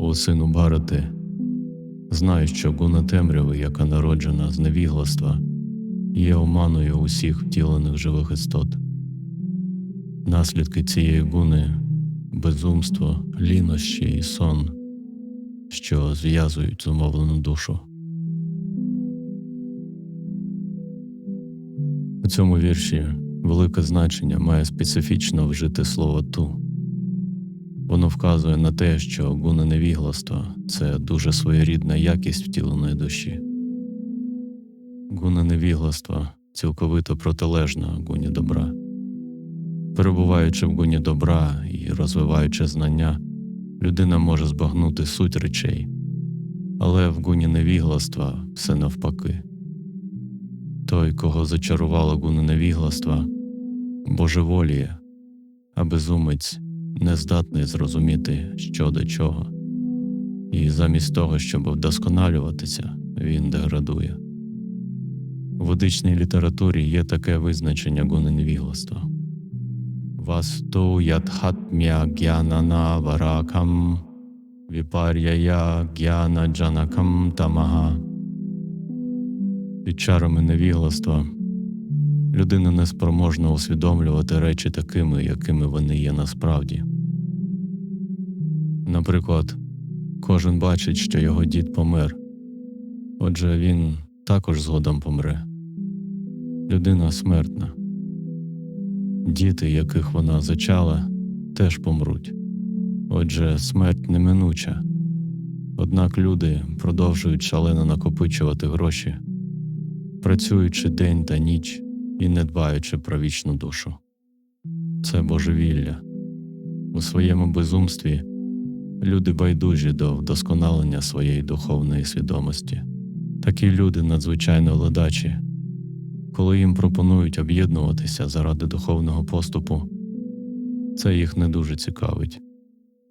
О сину Барати, знай, що гуна темряви, яка народжена з невігластва, є оманою усіх втілених живих істот. Наслідки цієї гуни безумство, лінощі і сон, що зв'язують зумовлену душу. У цьому вірші велике значення має специфічно вжити слово ту. Воно вказує на те, що гуна невігластва це дуже своєрідна якість втіленої душі. Гуна невігластва цілковито протилежна гуні добра. Перебуваючи в гуні добра і розвиваючи знання, людина може збагнути суть речей, але в гуні невігластва все навпаки. Той, кого зачарувало гуна невігластва, божеволіє, а безумець не здатний зрозуміти, що до чого, і замість того, щоб вдосконалюватися, він деградує. У ведичній літературі є таке визначення гуни невігластва. Васту ядхатмя гянана варакам віпар'яя гяна джанакам тамага. Під чарами невігластва людина неспроможна усвідомлювати речі такими, якими вони є насправді. Наприклад, кожен бачить, що його дід помер, отже, він також згодом помре. Людина смертна. Діти, яких вона зачала, теж помруть. Отже, смерть неминуча. Однак люди продовжують шалено накопичувати гроші, працюючи день та ніч і не дбаючи про вічну душу. Це божевілля. У своєму безумстві люди байдужі до вдосконалення своєї духовної свідомості. Такі люди надзвичайно ледачі. Коли їм пропонують об'єднуватися заради духовного поступу, це їх не дуже цікавить.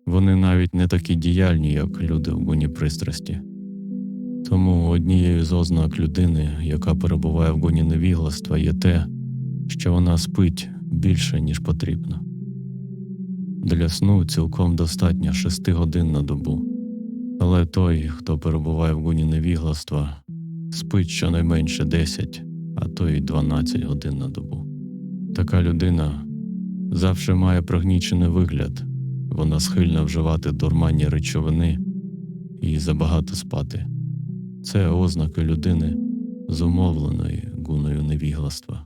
Вони навіть не такі діяльні, як люди в гуні пристрасті. Тому однією з ознак людини, яка перебуває в гуні невігластва, є те, що вона спить більше, ніж потрібно. Для сну цілком достатньо 6 годин на добу, але той, хто перебуває в гуні невігластва, спить щонайменше 10, а то й 12 годин на добу. Така людина завжди має пригнічений вигляд, вона схильна вживати дурманні речовини і забагато спати. Це ознаки людини зумовленої гуною невігластва.